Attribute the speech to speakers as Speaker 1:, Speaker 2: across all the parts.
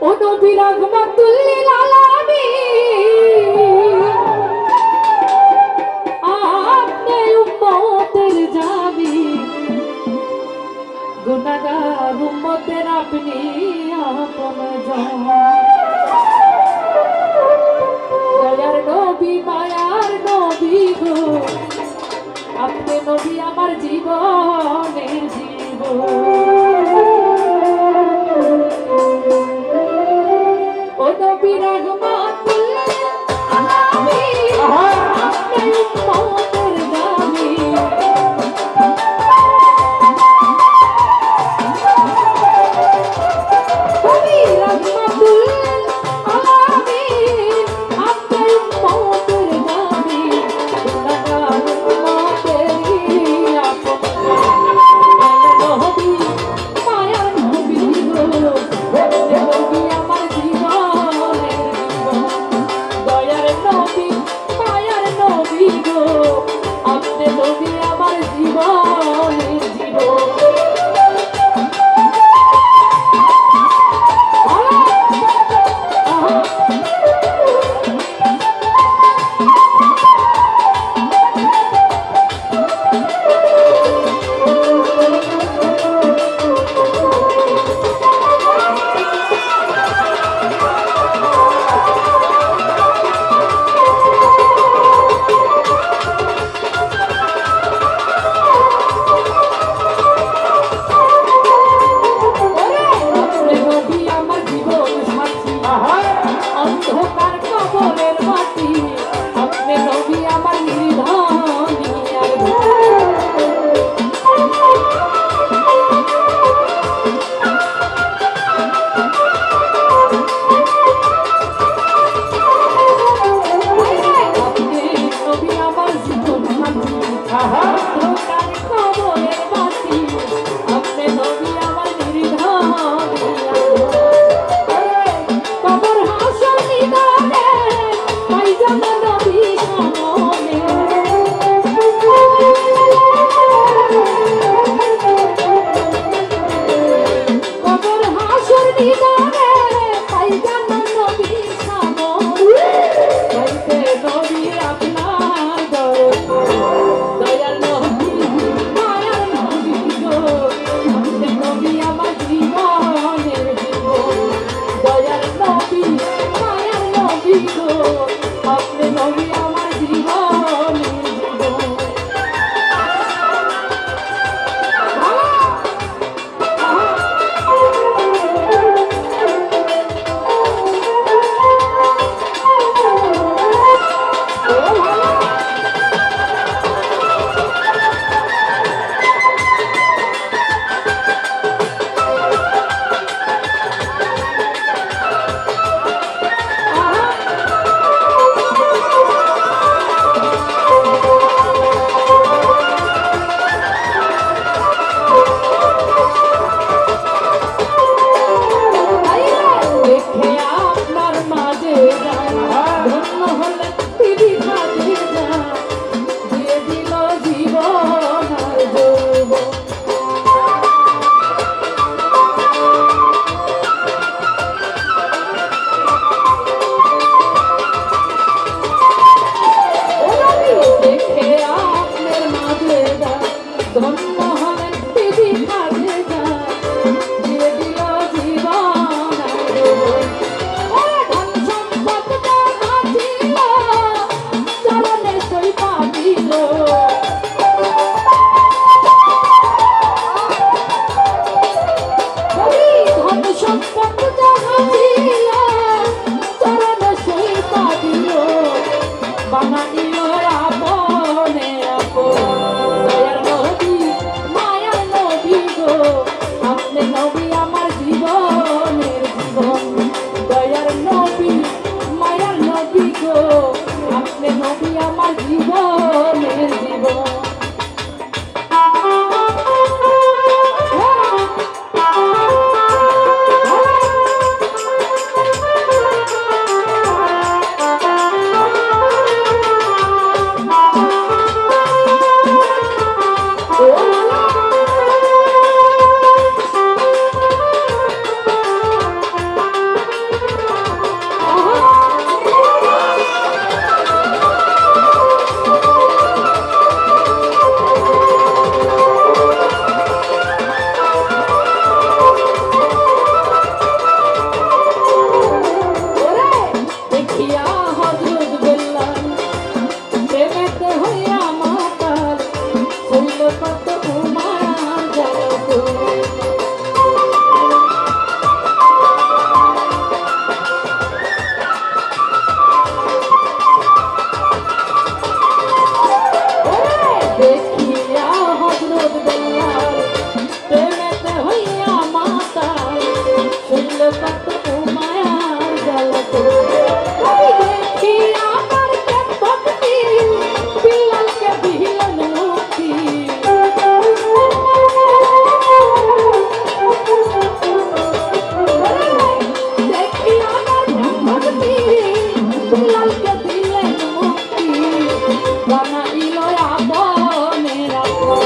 Speaker 1: ও নবী রহমাতুল্লিল আলামিন আপনি উম্মতের জামি। গুনাহগার উম্মতের আপনি আপন জামি। অন্তে নদী কি গো আপনি নবী মহান দিদি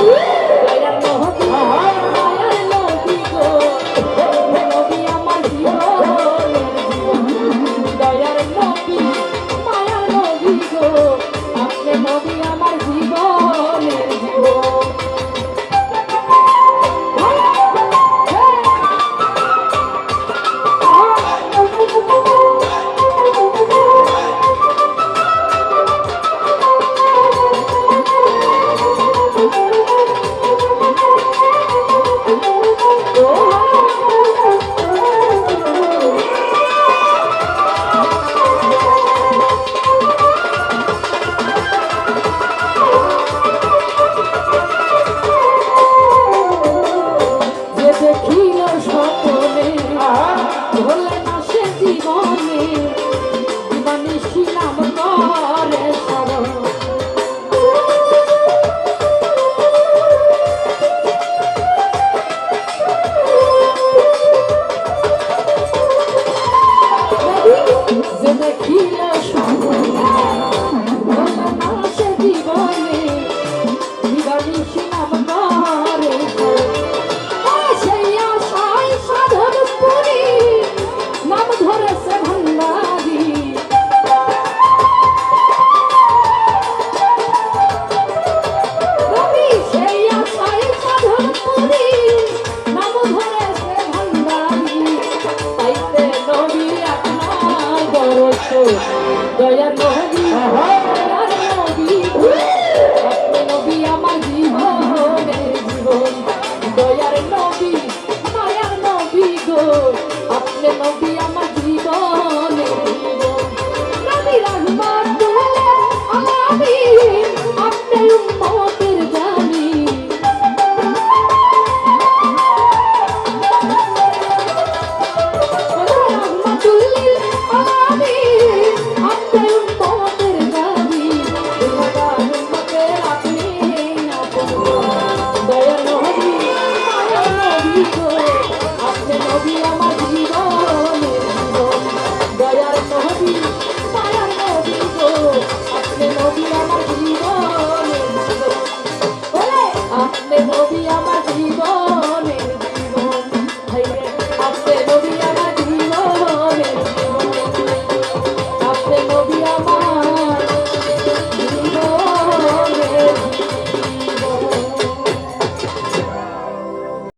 Speaker 1: Woo!
Speaker 2: দেখিলে
Speaker 1: அத்தலும் போட்டு